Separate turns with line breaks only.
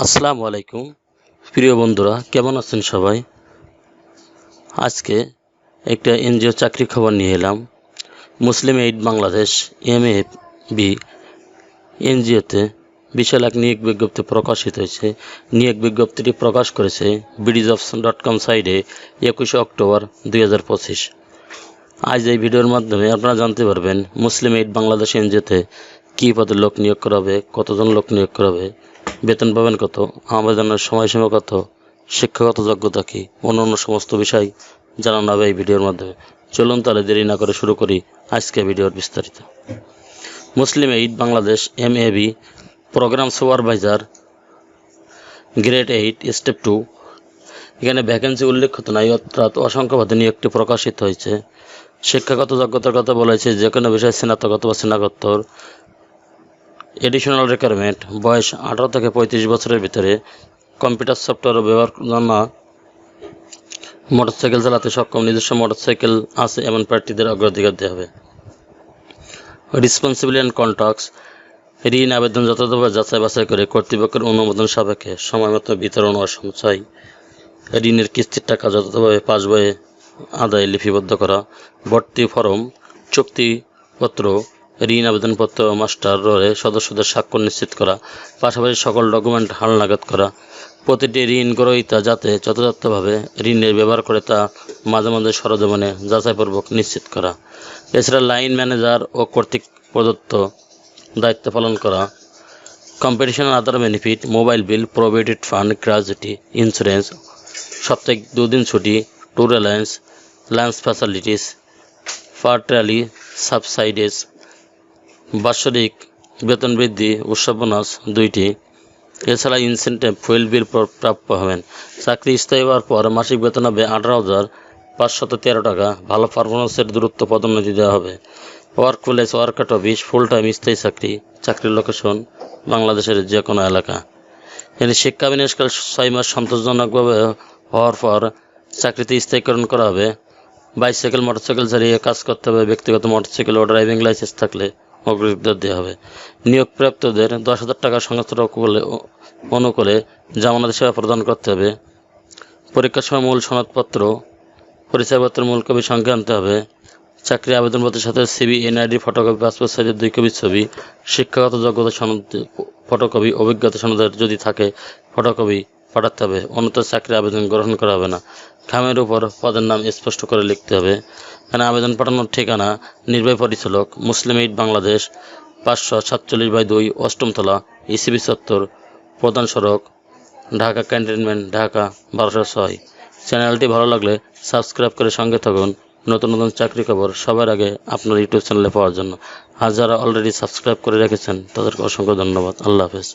আসসালামু আলাইকুম। প্রিয় বন্ধুরা, কেমন আছেন সবাই? আজকে একটা এনজিও চাকরি খবর নিয়ে এলাম। Muslim Aid Bangladesh M A B এনজিওতে বিশাল এক নিয়োগ বিজ্ঞপ্তি প্রকাশিত হয়েছে। নিয়োগ বিজ্ঞপ্তিটি প্রকাশ করেছে বিডিজ অফ ডট কম সাইডে একুশে অক্টোবর দুই হাজার পঁচিশ। আজ এই ভিডিওর মাধ্যমে আপনারা জানতে পারবেন মুসলিম এইড বাংলাদেশ এনজিওতে কী পদে লোক নিয়োগ করা হবে, কতজন লোক নিয়োগ করা হবে বেতন পাবেন কত? আবেদনের সময়সীমা কত? শিক্ষাগত যোগ্যতা কী? অন্যান্য সমস্ত বিষয় জানানো হবে এই ভিডিওর মাধ্যমে। চলুন তাহলে দেরি না করে শুরু করি আজকে ভিডিওর বিস্তারিত। Muslim Aid Bangladesh M A B program supervisor grade eight, step two. এখানে ভ্যাকেন্সি উল্লেখিত নাই, অর্থাৎ অসংখ্য পদে নিয়োগটি প্রকাশিত হয়েছে। শিক্ষাগত যোগ্যতার কথা বলেছে যে কোনো বিষয়ে স্নাতক বা স্নাতকোত্তর। এডিশনাল রিকোয়ারমেন্ট বয়স আঠারো থেকে পঁয়ত্রিশ বছরের ভিতরে কম্পিউটার সফটওয়্যার ব্যবহার জানা মোটরসাইকেল চালাতে সক্ষম নিজস্ব মোটরসাইকেল আছে এমন প্রার্থীদের অগ্রাধিকার দেওয়া হবে। রেসপন্সিবিলিটি অ্যান্ড কন্ট্যাক্টস ঋণ, আবেদন, যথাযথভাবে যাচাই বাছাই করে কর্তৃপক্ষের অনুমোদন সাপেক্ষে সময়মতো বিতরণ ও ঋণের কিস্তির টাকা যথাযথভাবে পাস বইয়ে আদায় লিপিবদ্ধ করা। ভর্তি ফরম, চুক্তিপত্র ঋণ আবেদনপত্র মাস্টার রোলে সদস্যদের স্বাক্ষর নিশ্চিত করা, পাশাপাশি সকল ডকুমেন্ট হালনাগাদ করা। প্রতিটি ঋণ গ্রহীতা যাতে যথাযথভাবে ঋণের ব্যবহার করে তা মাঝে মাঝে সরজমিনে যাচাইপূর্বক নিশ্চিত করা। এছাড়া লাইন ম্যানেজার ও কর্তৃক প্রদত্ত দায়িত্ব পালন করা। Competition other benefit mobile bill provident fund gratuity insurance সাপ্তাহিক দুদিন ছুটি tour allowance lunch facilities partially subsidies বাৎসরিক বেতন বৃদ্ধি উৎসব বোনাস দুইটি। এছাড়া ইনসেন্টিভ ফুয়েল বিল প্র- প্রাপ্য হবেন। চাকরি স্থায়ী হওয়ার পর মাসিক বেতন হবে আঠারো হাজার পাঁচশত তেরো টাকা। ভালো পারফরমেন্সের দূরত্ব পদোন্নতি দেওয়া হবে। Work place work at office full time স্থায়ী চাকরি, চাকরির লোকেশন বাংলাদেশের যে কোনো এলাকা। এখানে শিক্ষা বিনিয়োগকাল ছয় মাস সন্তোষজনকভাবে হওয়ার পর চাকরিতে স্থায়ীকরণ করা হবে। বাইসাইকেল মোটরসাইকেল চালিয়ে কাজ করতে হবে। ব্যক্তিগত মোটরসাইকেল ও ড্রাইভিং লাইসেন্স থাকলে অগ্রাধিকার দেওয়া হবে। নিয়োগপ্রাপ্তদের দশ হাজার টাকা সংস্থার অনুকূলে জামানত সেবা প্রদান করতে হবে। পরীক্ষার সময় মূল সনদপত্র, পরিচয়পত্রের মূল কপি সঙ্গে আনতে হবে। চাকরি আবেদনপত্রের সাথে সিবি এনআইডি ফটোকপি পাসপোর্ট সাইজের দুই কপি ছবি, শিক্ষাগত যোগ্যতা সনদ ফটোকপি অভিজ্ঞতা সনদের যদি থাকে ফটোকপি পাঠাতে হবে। অন্যত চাকরি আবেদন গ্রহণ করা হবে না। খামের উপর পদের নাম স্পষ্ট করে লিখতে হবে। এখানে আবেদন পাঠানোর ঠিকানা, নির্বাহী পরিচালক, মুসলিম এইড বাংলাদেশ, পাঁচশো সাতচল্লিশ বাই দুই অষ্টমতলা ইসিবি চত্বর প্রধান সড়ক, ঢাকা ক্যান্টনমেন্ট, ঢাকা বারোশো ছয়। চ্যানেলটি ভালো লাগলে সাবস্ক্রাইব করে সঙ্গে থাকুন। নতুন নতুন চাকরি খবর সবার আগে আপনার ইউটিউব চ্যানেলে পাওয়ার জন্য। আর যারা অলরেডি সাবস্ক্রাইব করে রেখেছেন, তাদেরকে অসংখ্য ধন্যবাদ। আল্লাহ হাফেজ।